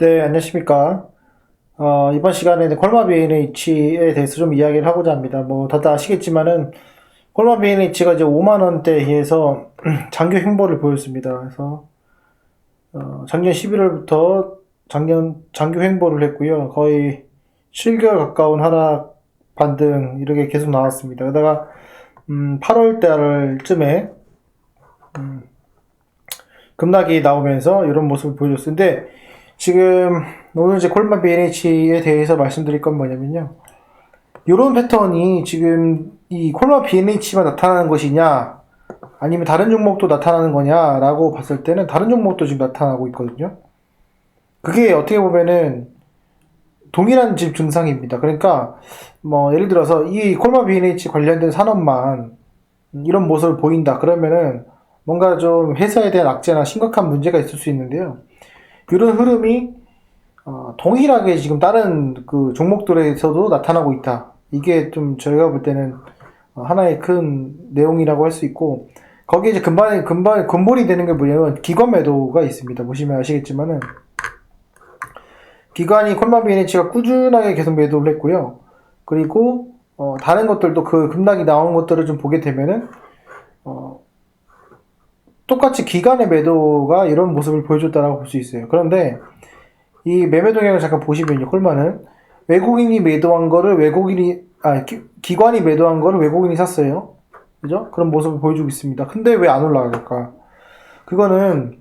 네, 안녕하십니까. 어, 이번 시간에는 콜마 B&H에 대해서 좀 이야기를 하고자 합니다. 뭐, 다들 아시겠지만은, 콜마 B&H가 이제 5만원대에서 장교 횡보를 보였습니다. 그래서, 어, 작년 11월부터 작년 장교 횡보를 했고요. 거의 7개월 가까운 하락 반등, 이렇게 계속 나왔습니다. 그러다가, 음, 8월 달쯤에, 음, 급락이 나오면서 이런 모습을 보여줬는데, 지금 오늘 이제 콜마 B&H에 대해서 말씀드릴 건 뭐냐면요. 이런 패턴이 지금 이 콜마 B&H만 나타나는 것이냐, 아니면 다른 종목도 나타나는 거냐라고 봤을 때는 다른 종목도 지금 나타나고 있거든요. 그게 어떻게 보면은 동일한 집 증상입니다. 그러니까 뭐 예를 들어서 이 콜마 B&H 관련된 산업만 이런 모습을 보인다 그러면은 뭔가 좀 회사에 대한 악재나 심각한 문제가 있을 수 있는데요. 이런 흐름이 어, 동일하게 지금 다른 그 종목들에서도 나타나고 있다. 이게 좀 저희가 볼 때는 어, 하나의 큰 내용이라고 할 수 있고 거기에 이제 근반 근반 근본이 되는 게 뭐냐면 기관 매도가 있습니다. 보시면 아시겠지만은 기관이 콜마 비엔치가 꾸준하게 계속 매도를 했고요. 그리고 어, 다른 것들도 그 급락이 나온 것들을 좀 보게 되면은 어, 똑같이 기관의 매도가 이런 모습을 보여줬다라고 볼 수 있어요. 그런데 이 매매 동향을 잠깐 보시면요, 콜마는 외국인이 매도한 거를 외국인이 아 기, 관이 매도한 거를 외국인이 샀어요. 그죠? 그런 모습을 보여주고 있습니다. 근데 왜 안 올라갈까? 그거는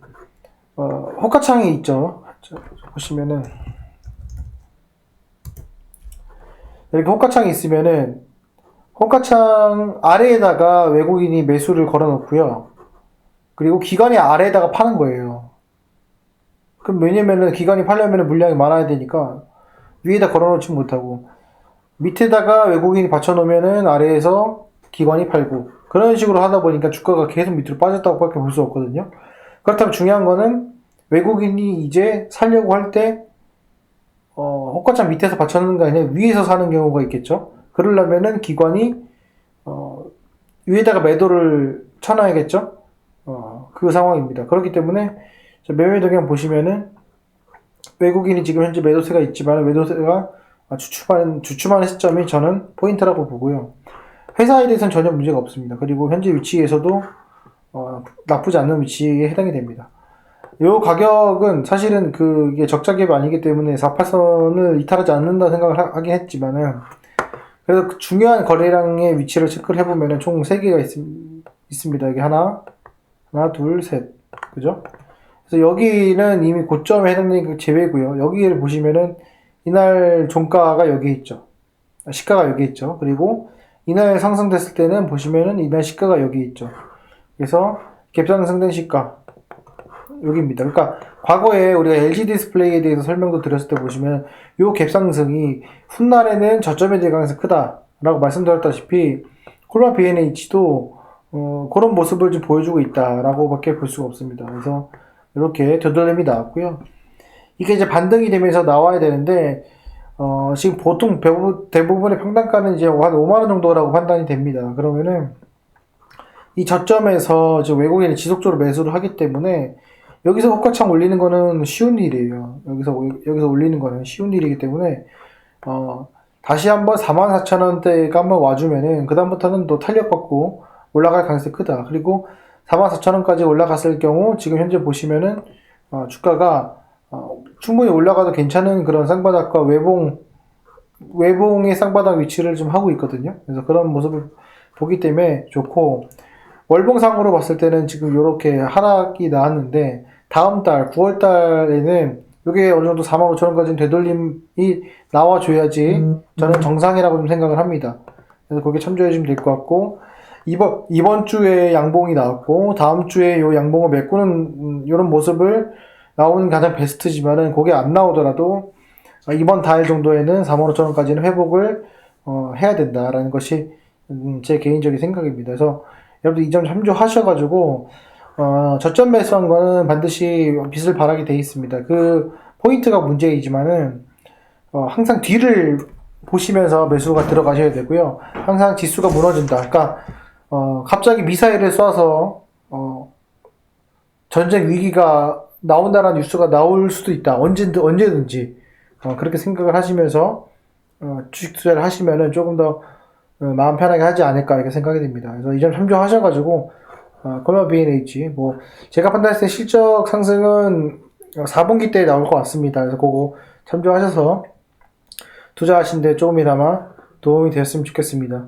어, 호가창이 있죠. 자, 보시면은 이렇게 호가창이 있으면은 호가창 아래에다가 외국인이 매수를 걸어놓고요. 그리고 기관이 아래에다가 파는 거예요. 그럼 왜냐면은 기관이 팔려면 물량이 많아야 되니까 위에다 걸어놓지 못하고 밑에다가 외국인이 받쳐놓으면은 아래에서 기관이 팔고 그런 식으로 하다 보니까 주가가 계속 밑으로 빠졌다고밖에 볼 수 없거든요. 그렇다면 중요한 거는 외국인이 이제 살려고 할때 어, 호가창 밑에서 받쳐놓는 게 아니라 위에서 사는 경우가 있겠죠. 그러려면은 기관이 어, 위에다가 매도를 쳐놔야겠죠. 어, 그 상황입니다. 그렇기 때문에 매매 동향 보시면은 외국인이 지금 현재 매도세가 있지만 매도세가 주춤하는 주춤하는 시점이 저는 포인트라고 보고요. 회사에 대해서는 전혀 문제가 없습니다. 그리고 현재 위치에서도 어, 나쁘지 않은 위치에 해당이 됩니다. 이 가격은 사실은 그게 적자 갭이 아니기 때문에 48선을 이탈하지 않는다 생각을 하, 긴 했지만은 그래서 그 중요한 거래량의 위치를 체크를 해보면은 총 3개가 있, 있습니다. 여기 하나, 하나, 둘, 셋. 그죠? 그래서 여기는 이미 고점에 해당되는 그 제외고요. 여기를 보시면은 이날 종가가 여기 있죠. 아, 시가가 여기 있죠. 그리고 이날 상승됐을 때는 보시면은 이날 시가가 여기 있죠. 그래서 갭상승된 시가 여기입니다. 그러니까 과거에 우리가 LG 디스플레이에 대해서 설명도 드렸을 때 보시면 요 갭상승이 훗날에는 저점에 대한 가능성이 크다라고 말씀드렸다시피 콜마 B&H도 어, 그런 모습을 좀 보여주고 있다라고밖에 볼 수가 없습니다. 그래서 이렇게 되돌림이 나왔고요. 이게 이제 반등이 되면서 나와야 되는데 어, 지금 보통 대부분의 평단가는 이제 한 5만 원 정도라고 판단이 됩니다. 그러면은 이 저점에서 지금 외국인이 지속적으로 매수를 하기 때문에 여기서 호가창 올리는 거는 쉬운 일이에요. 여기서 여기서 올리는 거는 쉬운 일이기 때문에 어, 다시 한번 44,000원대가 한번 와주면은 그다음부터는 또 탄력받고 올라갈 가능성이 크다. 그리고 44,000원까지 올라갔을 경우 지금 현재 보시면은 어, 주가가 어, 충분히 올라가도 괜찮은 그런 쌍바닥과 외봉 외봉의 쌍바닥 위치를 좀 하고 있거든요. 그래서 그런 모습을 보기 때문에 좋고 월봉상으로 봤을 때는 지금 이렇게 하락이 나왔는데 다음 달 9월 달에는 이게 어느 정도 4만 5천 원까지 되돌림이 나와줘야지 음. 저는 정상이라고 좀 생각을 합니다. 그래서 거기에 참조해 주면 될 것 같고 이번 이번 주에 양봉이 나왔고 다음 주에 요 양봉을 메꾸는 이런 음, 모습을 나오는 가장 베스트지만은 그게 안 나오더라도 이번 달 정도에는 4만 5천 원까지는 회복을 어, 해야 된다라는 것이 음, 제 개인적인 생각입니다. 그래서 여러분들 이 점 참조하셔가지고 어, 저점 매수한 거는 반드시 빚을 바라게 돼 있습니다. 그 포인트가 문제이지만은 어, 항상 뒤를 보시면서 매수가 들어가셔야 되고요. 항상 지수가 무너진다. 그러니까 어, 갑자기 미사일을 쏴서 어, 전쟁 위기가 나온다라는 뉴스가 나올 수도 있다. 언제든, 언제든지. 어, 그렇게 생각을 하시면서, 어, 주식 투자를 하시면은 조금 더 어, 마음 편하게 하지 않을까 이렇게 생각이 됩니다. 그래서 이 점 참조하셔가지고, 어, 콜마 B&H, 뭐, 제가 판단했을 때 실적 상승은 4분기 때 나올 것 같습니다. 그래서 그거 참조하셔서 투자하시는데 조금이나마 도움이 되었으면 좋겠습니다.